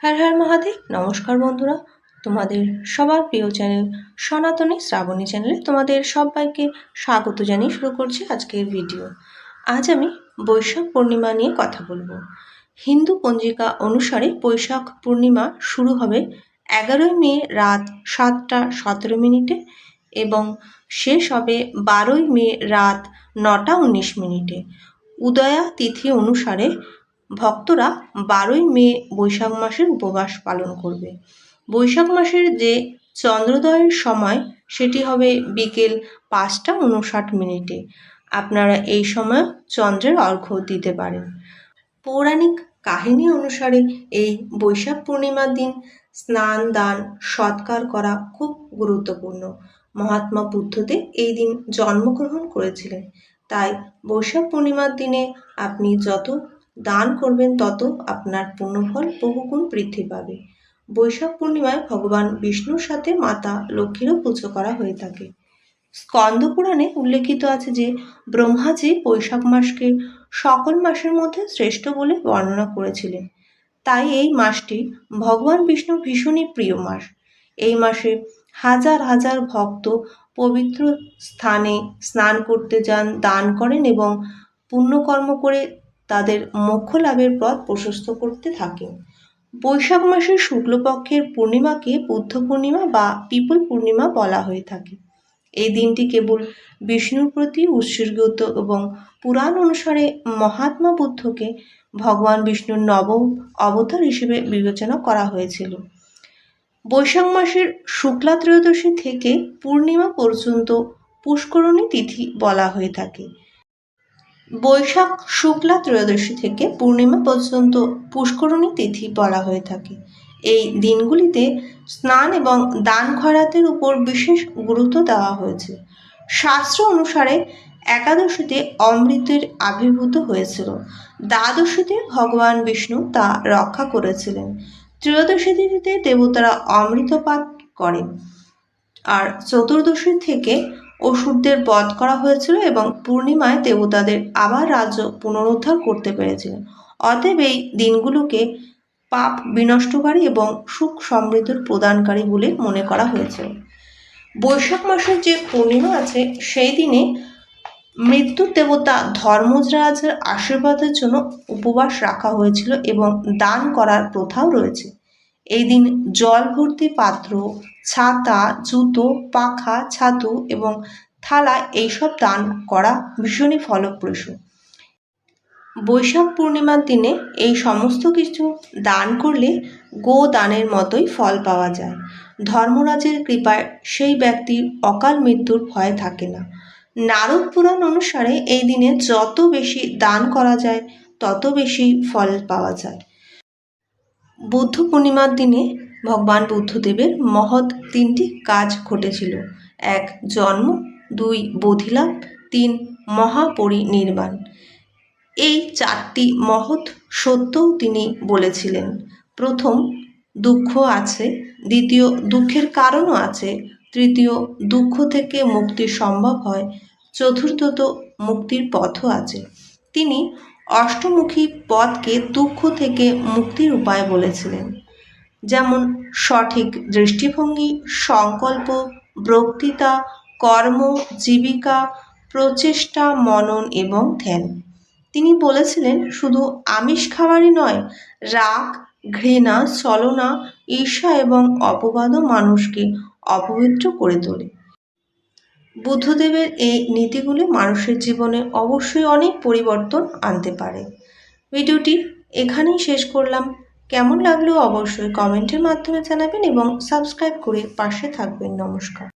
হ্যার হ্যার মহাদেব, নমস্কার বন্ধুরা। তোমাদের সবার প্রিয় চ্যানেল সনাতনী শ্রাবণী চ্যানেলে তোমাদের সবাইকে স্বাগত জানিয়ে শুরু করছি আজকের ভিডিও। আজ আমি বৈশাখ পূর্ণিমা নিয়ে কথা বলব। হিন্দু পঞ্জিকা অনুসারে বৈশাখ পূর্ণিমা শুরু হবে এগারোই মে রাত সাতটা সতেরো মিনিটে এবং শেষ হবে বারোই মে রাত নটা উনিশ মিনিটে। উদয়া তিথি অনুসারে ভক্তরা বারোই মে বৈশাখ মাসের উপবাস পালন করবে। বৈশাখ মাসের যে চন্দ্রোদয়ের সময়, সেটি হবে বিকেল পাঁচটা উনষাট মিনিটে। আপনারা এই সময় চন্দ্রের অর্ঘ্য দিতে পারেন। পৌরাণিক কাহিনী অনুসারে এই বৈশাখ পূর্ণিমার দিন স্নান, দান, সৎকার করা খুব গুরুত্বপূর্ণ। মহাত্মা বুদ্ধদেব এই দিন জন্মগ্রহণ করেছিলেন। তাই বৈশাখ পূর্ণিমার দিনে আপনি যত দান করবেন, তত আপনার পুণ্যফল বহুগুণ বৃদ্ধি পাবে। বৈশাখ পূর্ণিমায় ভগবান বিষ্ণুর সাথে মাতা লক্ষ্মীরও পুজো করা হয়ে থাকে। স্কন্দ পুরাণে উল্লেখিত আছে যে, ব্রহ্মাজি বৈশাখ মাসকে সকল মাসের মধ্যে শ্রেষ্ঠ বলে বর্ণনা করেছিলেন। তাই এই মাসটি ভগবান বিষ্ণু ভীষণই প্রিয় মাস। এই মাসে হাজার হাজার ভক্ত পবিত্র স্থানে স্নান করতে যান, দান করেন এবং পুণ্যকর্ম করে তাদের মোক্ষ লাভের পথ প্রশস্ত করতে থাকেন বৈশাখ মাসের শুক্লপক্ষের পূর্ণিমাকে বুদ্ধ পূর্ণিমা বা পিপল পূর্ণিমা বলা হয়ে থাকে। এই দিনটি কেবল বিষ্ণুর প্রতি উৎসর্গিত এবং পুরাণ অনুসারে মহাত্মা বুদ্ধকে ভগবান বিষ্ণুর নবম অবতার হিসেবে বিবেচনা করা হয়েছিল। বৈশাখ মাসের শুক্লা ত্রয়োদশী থেকে পূর্ণিমা পর্যন্ত পুষ্করণী তিথি বলা হয়ে থাকে। বৈশাখ, শুক্লা ত্রয়োদশী থেকে পূর্ণিমা পর্যন্ত পুষ্করণী তিথি বলা হয়ে থাকে। এই দিনগুলিতে স্নান এবং দান খয়রাতের উপর বিশেষ গুরুত্ব দেওয়া হয়েছে। শাস্ত্র অনুসারে একাদশীতে অমৃতের আবির্ভূত হয়েছিল। দ্বাদশীতে ভগবান বিষ্ণু তা রক্ষা করেছিলেন। ত্রয়োদশী তিথিতে দেবতারা অমৃতপাত করেন। আর চতুর্দশী থেকে অসুরদের বধ করা হয়েছিল এবং পূর্ণিমায় দেবতাদের আবার রাজ্য পুনরুদ্ধার করতে পেরেছিলেন। অতএব এই দিনগুলোকে পাপ বিনষ্টকারী এবং সুখ সমৃদ্ধির প্রদানকারী বলে মনে করা হয়েছে। বৈশাখ মাসের যে পূর্ণিমা আছে, সেই দিনে মৃত্যুর দেবতা ধর্মরাজের আশীর্বাদের জন্য উপবাস রাখা হয়েছিল এবং দান করার প্রথাও রয়েছে। এই দিন জল ভর্তি পাত্র, ছাতা, জুতো, পাখা, ছাতু এবং থালা এইসব দান করা ভীষণই ফলপ্রসূ। বৈশাখ পূর্ণিমার দিনে এই সমস্ত কিছু দান করলে গো দানের মতোই ফল পাওয়া যায়। ধর্মরাজের কৃপায় সেই ব্যক্তির অকাল মৃত্যুর ভয় থাকে না। নারদ পুরাণ অনুসারে এই দিনে যত বেশি দান করা যায়, তত বেশি ফল পাওয়া যায়। বুদ্ধ পূর্ণিমার দিনে ভগবান বুদ্ধদেবের মহৎ তিনটি কাজ ঘটেছিল। এক, জন্ম, দুই, বোধিলাভ, তিন, মহাপরিনির্বাণ। এই চারটি মহৎ সত্যও তিনি বলেছিলেন। প্রথম, দুঃখ আছে, দ্বিতীয়, দুঃখের কারণও আছে, তৃতীয়, দুঃখ থেকে মুক্তি সম্ভব হয়, চতুর্থত, মুক্তির পথও আছে। তিনি অষ্টমুখী পথকে দুঃখ থেকে মুক্তির উপায় বলেছিলেন। যেমন, সঠিক দৃষ্টিভঙ্গি, সংকল্প, বক্তৃতা, কর্ম, জীবিকা, প্রচেষ্টা, মনন এবং ধ্যান। তিনি বলেছিলেন, শুধু আমিষ খাবারই নয়, রাগ, ঘৃণা, ছলনা, ঈর্ষা এবং অপবাদও মানুষকে অপবিত্র করে তোলে। বুদ্ধদেবের এই নীতিগুলি মানুষের জীবনে অবশ্যই অনেক পরিবর্তন আনতে পারে। ভিডিওটি এখানেই শেষ করলাম। কেমন লাগল অবশ্যই কমেন্টের মাধ্যমে জানাবেন এবং সাবস্ক্রাইব করে পাশে থাকবেন। নমস্কার।